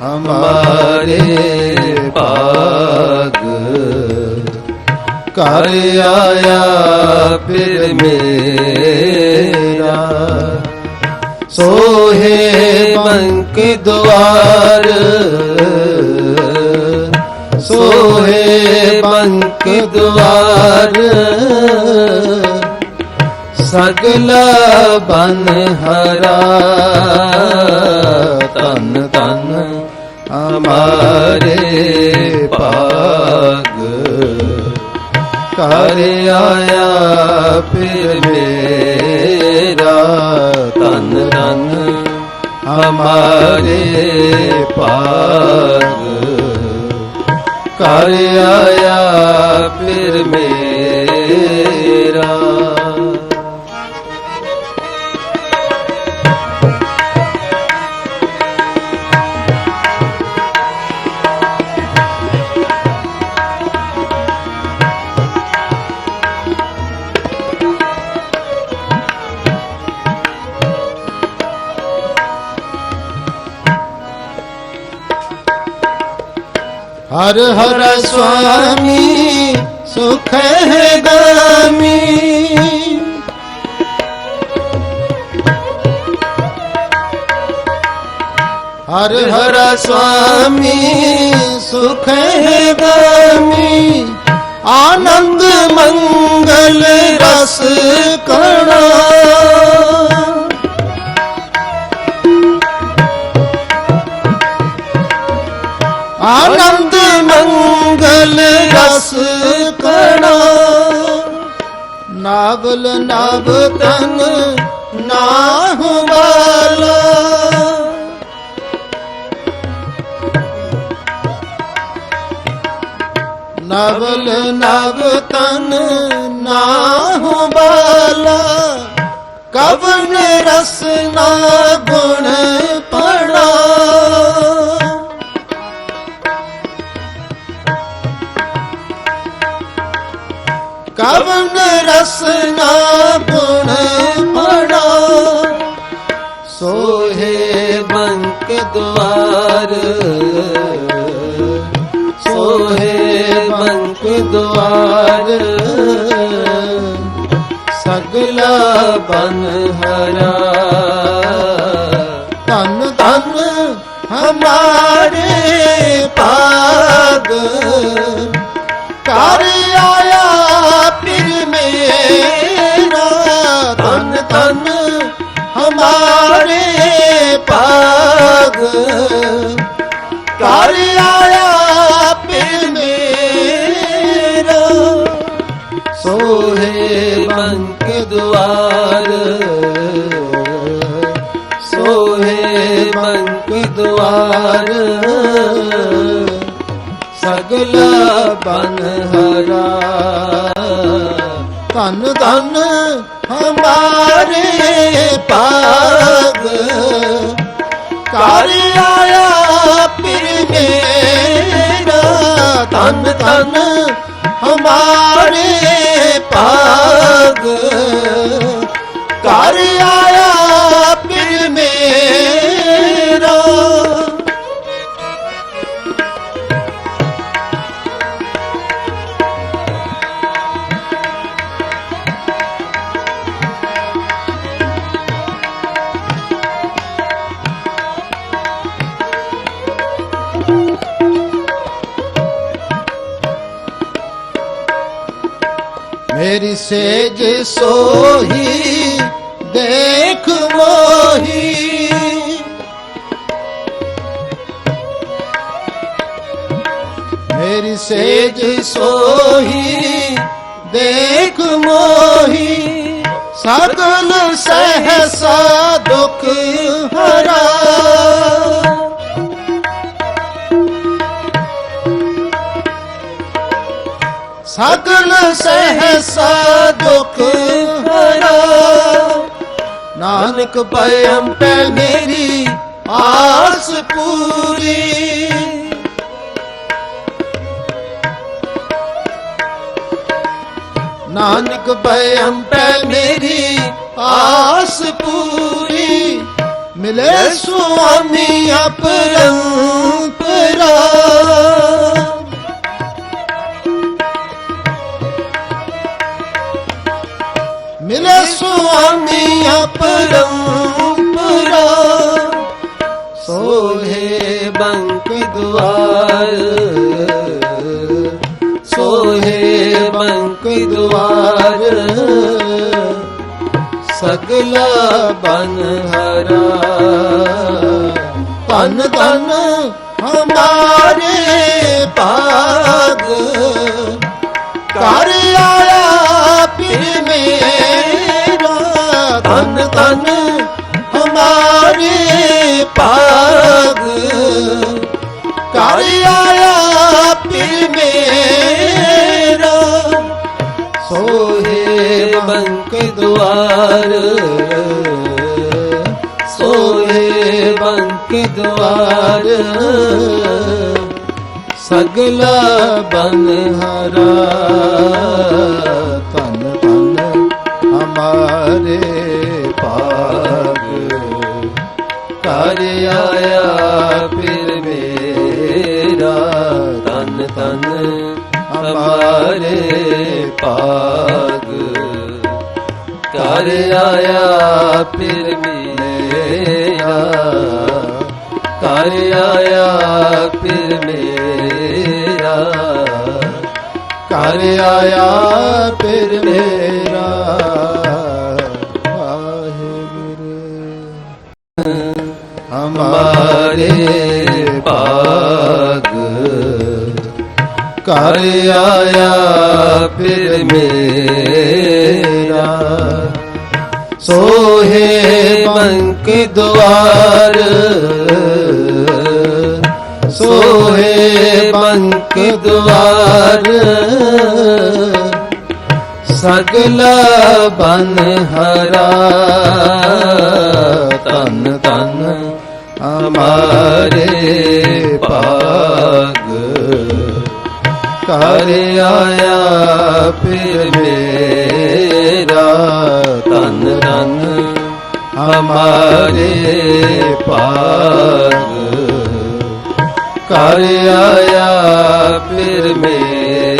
ਹਮਾਰੇ ਭਾਗ ਕਰ ਆਇਆ ਫਿਰ ਮੇਰਾ ਸੋਹੇ ਬੰਕ ਦੁਆਰ ਸੋਹੇ ਬੰਕ ਦੁਆਰ ਸਗਲਾ ਬਨ ਹਰਾ ਹਮਾਰੇ ਭਾਗ ਕਰ ਆਇਆ ਫਿਰ ਮੇਰਾ ਤਨ ਤਨ ਹਮਾਰੇ ਭਾਗ ਕਰ ਆਇਆ ਫਿਰ ਮੇਰਾ ਹਰ ਹਰ ਸੁਆਮੀ ਸੁਖ ਹੈ ਗਾਮੀ। ਹਰ ਹਰ ਸੁਆਮੀ ਸੁਖ ਹੈ ਗਾਮੀ। ਆਨੰਦ ਮੰਗਲ ਰਸ ਕਣਾ ਨਾਵਲ ਨਵ ਤਨ ਨਾਹੁ ਵਾਲਾ। ਨਵਲ ਨਵ ਤਨ ਨਾਹੁ ਵਾਲਾ। ਕਵਨ ਰਸ ਨਾ ਗੁਣ ਪੜਾ ਰਸਨਾ ਗੁਣ ਪੜਾ ਸੋਹੇ ਬੰਕ ਦੁਆਰ। ਸੋਹੇ ਬੰਕ ਦੁਆਰ। ਸਗਲਾ ਬਨ ਹਰਾ। ਤਨ ਤਨ ਹਮਾਰੇ ਭਾਗ। ਕਰ ਆਇਆ ਸੋਹੇ ਬੰਕ ਦੁਆਰ। ਸੋਹੇ ਬੰਕ ਦੁਆਰ। ਸਗਲਾ ਬਨ ਹਰਾ। ਧਨ ਧਨ ਹਮਾਰੇ ਭਾਗ। ਕਰ ਆਇਆ ਫਿਰ ਮੇਰਾ। ਧਨ ਧਨ ਹਮਾਰੇ ਆਇਆ ਫਿਰ ਮੇਰਾ। ਮੇਰੀ ਸੇਜ ਸੋਹੀ ਦੇਖ ਮੋਹੀ। ਮੇਰੀ ਸੇਜ ਸੋਹੀ, ਦੇਖ ਮੋਹੀ। ਸਗਲ ਸਹਸਾ ਦੁਖ ਹਰਾ। ਸਗਲ ਸਹਸਾ ਦੁਖ ਹਰਾ। ਨਾਨਕ ਭਇਮ ਪੈ ਮੇਰੀ, ਆਸ ਪੂਰੀ। ਨਾਨਕ ਭਇਮ ਪੈ ਮੇਰੀ, ਆਸ ਪੂਰੀ। ਮਿਲੇ ਸੁਆਮੀ ਆਪਣਾ ਸੋਹੇ ਬੰਕ ਦੁਆਰ। ਸੋਹੇ ਬੰਕ ਦੁਆਰ। ਸਗਲਾ ਬਨ ਹਰਾ। ਤਨ ਤਨ ਹਮਾਰੇ ਭਾਗ। ਕਰ ਆਇਆ ਫਿਰ ਮੇਰਾ। ਤਨ ਤਨ ਹਮਾਰੇ ਭਾਗ। ਸੋਹੇ ਬੰਕ ਦੁਆਰ। ਸਗਲਾ ਬਨ ਹਰਾ। ਤਨ ਤਨ ਹਮਾਰੇ ਭਾਗ ਕਰ ਆਇਆ ਫਿਰ ਮੇਰਾ। ਤਨ ਤਨ ਹਮਾਰੇ ਭਾਗ ਕਰ ਆਇਆ, ਫਿਰ ਮੇਰਾ ਕਰ ਆਇਆ, ਫਿਰ ਮੇਰਾ। ਕਰ ਆਇਆ, ਫਿਰ ਮੇਰਾ। ਵਾਹਿਗੁਰੂ। ਹਮਾਰੇ ਭਾਗ। ਕਰ ਆਇਆ, ਫਿਰ ਮੇਰਾ। ਸੋਹੇ ਬੰਕ ਦੁਆਰ। ਸੋਹੇ ਬੰਕ ਦੁਆਰ। ਸਗਲਾ ਬਨ ਹਰਾ। ਤਨ ਤਨ ਹਮਾਰੇ ਭਾਗ। ਕਰ ਆਇਆ ਫਿਰ ਮੇਰਾ ਤਨ ਹਮਾਰੇ ਭਾਗ ਕਰ ਆਇਆ ਫਿਰ ਮੇਰਾ